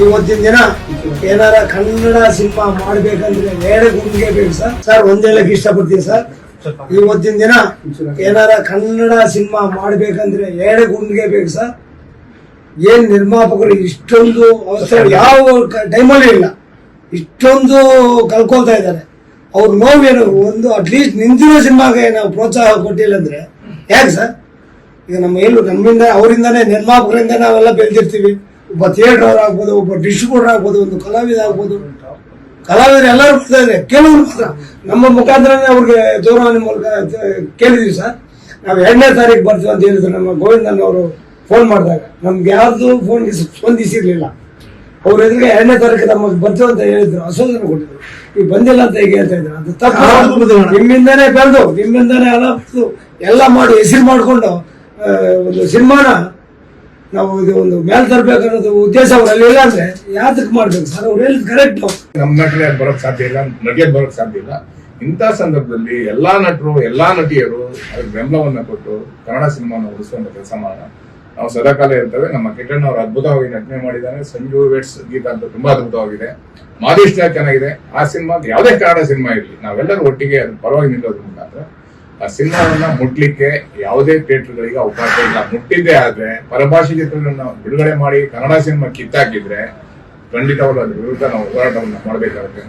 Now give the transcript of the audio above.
ಇವತ್ತಿನ ದಿನ ಏನಾರ ಕನ್ನಡ ಸಿನಿಮಾ ಮಾಡ್ಬೇಕಂದ್ರೆ ಎರಡು ಗುಂಡಿಗೆ ಬೇಕು ಸರ್. ಸರ್, ಒಂದೇ ಲಕ್ಷ ಇಷ್ಟಪಡ್ತೀನಿ ಸರ್. ಇವತ್ತಿನ ದಿನ ಏನಾರ ಕನ್ನಡ ಸಿನಿಮಾ ಮಾಡ್ಬೇಕಂದ್ರೆ ಏಳೆ ಗುಂಡಿಗೆ ಬೇಕು ಸರ್. ಏನ್ ನಿರ್ಮಾಪಕರು ಇಷ್ಟೊಂದು ಅವಸರ ಯಾವ ಟೈಮಲ್ಲಿ ಇಲ್ಲ. ಇಷ್ಟೊಂದು ಕಳ್ಕೊಳ್ತಾ ಇದ್ದಾರೆ. ಅವ್ರ ನೋವೇನು ಒಂದು ಅಟ್ಲೀಸ್ಟ್ ನಿಂತಿರೋ ಸಿನಿಮಾಗೆ ನಾವು ಪ್ರೋತ್ಸಾಹ ಕೊಟ್ಟಿಲ್ಲ ಅಂದ್ರೆ ಯಾಕೆ ಸರ್? ಈಗ ನಮ್ಮ ಎಲ್ಲೂ ನಮ್ಮಿಂದ, ಅವರಿಂದಾನೇ ನಿರ್ಮಾಪಕರಿಂದ ನಾವೆಲ್ಲ ಬೆಳೆದಿರ್ತೀವಿ. ಒಬ್ಬ ಥಿಯೇಟರ್ ಆಗ್ಬೋದು ಒಬ್ಬ ಡಿಸ್ಟ್ರಿಬ್ಯೂಟರ್ ಆಗ್ಬೋದು ಒಂದು ಕಲಾವಿದ ಆಗ್ಬೋದು. ಕಲಾವಿದರು ಎಲ್ಲರೂ ಬರ್ತಾ ಇದ್ದಾರೆ. ಕೆಲವರು ಮಾತ್ರ. ನಮ್ಮ ಮುಖಾಂತರನೇ ಅವ್ರಿಗೆ ದೂರವಾಣಿ ಮೂಲಕ ಕೇಳಿದ್ವಿ ಸರ್. ನಾವು ಎರಡನೇ ತಾರೀಕು ಬರ್ತೀವಿ ಅಂತ ಹೇಳಿದ್ರು. ನಮ್ಮ ಗೋವಿಂದನ್ ಅವರು ಫೋನ್ ಮಾಡಿದಾಗ. ನಮ್ಗೆ ಯಾರ್ದು ಫೋನ್ಗೆ ಸ್ಪಂದಿಸಿರ್ಲಿಲ್ಲ. ಅವ್ರ ಎದುರಿಗೆ ಎರಡನೇ ತಾರೀಕು ನಮಗೆ ಬರ್ತೀವಿ ಅಂತ ಹೇಳಿದ್ರು. ಅಸೋದನ ಕೊಟ್ಟಿದ್ರು. ಈಗ ಬಂದಿಲ್ಲ ಅಂತ ಹೇಗೆ ಹೇಳ್ತಾ ಇದ್ರು? ಅದು ತಪ್ಪು. ನಿಮ್ಮಿಂದಾನೇ ಬೆಳೆದು ನಿಮ್ಮಿಂದಾನೇ ಎಲ್ಲ ಎಲ್ಲ ಮಾಡಿ ಹೆಸರು ಮಾಡಿಕೊಂಡು ಒಂದು ಸಿನಿಮಾನ ನಾವು ಇದು ಒಂದು ಮೇಲ್ ತರಬೇಕನ್ನೋದು ಉದ್ದೇಶ ಅವರಲ್ಲಿ ಇಲ್ಲ ಅಂದ್ರೆ ಯಾತಕ್ಕೆ ಮಾಡ್ಬೇಕು? ಸರ್, ಅವ್ರು ಹೇಳಿದ್ ಕರೆಕ್ಟ್ ನಮ್ಮ ನಟನೆ ಅದು ಬರೋಕ್ ಸಾಧ್ಯ ಇಲ್ಲ ನಟಿಯದ್ ಬರೋಕ್ ಸಾಧ್ಯ ಇಲ್ಲ. ಇಂಥ ಸಂದರ್ಭದಲ್ಲಿ ಎಲ್ಲಾ ನಟರು, ಎಲ್ಲಾ ನಟಿಯರು ಅದಕ್ಕೆ ಬೆಂಬಲವನ್ನ ಕೊಟ್ಟು ಕನ್ನಡ ಸಿನಿಮಾನ ಉಳಿಸುವಂತ ಕೆಲಸ ಮಾಡೋಣ. ನಾವು ಸದಾಕಾಲ ಇರ್ತೇವೆ ನಮ್ಮ ಕಿಟನ್ ಅವರು ಅದ್ಭುತವಾಗಿ ನಟನೆ ಮಾಡಿದ್ದಾರೆ. ಸಂಜು ವೆಟ್ಸ್ ಗೀತ ಅಂತ ತುಂಬಾ ಅದ್ಭುತವಾಗಿದೆ. ಮಾದೇಶ್ ಚೆನ್ನಾಗಿದೆ. ಆ ಸಿನಿಮಾ, ಯಾವುದೇ ಕನ್ನಡ ಸಿನಿಮಾ ಇರಲಿ, ನಾವೆಲ್ಲರೂ ಒಟ್ಟಿಗೆ ಅದ್ರ ಪರವಾಗಿ ನಿಲ್ಲೋದ್ರ ಮುಖಾಂತರ ಆ ಸಿನಿಮಾವನ್ನ ಮುಟ್ಲಿಕ್ಕೆ ಯಾವುದೇ ಥಿಯೇಟರ್ಗಳಿಗೆ ಅವಕಾಶ ಇಲ್ಲ. ಮುಟ್ಟಿದ್ದೇ ಆದ್ರೆ ಪರಭಾಷೆ ಚಿತ್ರಗಳನ್ನ ಬಿಡುಗಡೆ ಮಾಡಿ ಕನ್ನಡ ಸಿನಿಮಾ ಕಿತ್ತಾಕಿದ್ರೆ ಖಂಡಿತವಾಗ್ಲೂ ಅದ್ರ ವಿರುದ್ಧ ನಾವು ಹೋರಾಟವನ್ನು ಮಾಡಬೇಕಾಗುತ್ತೆ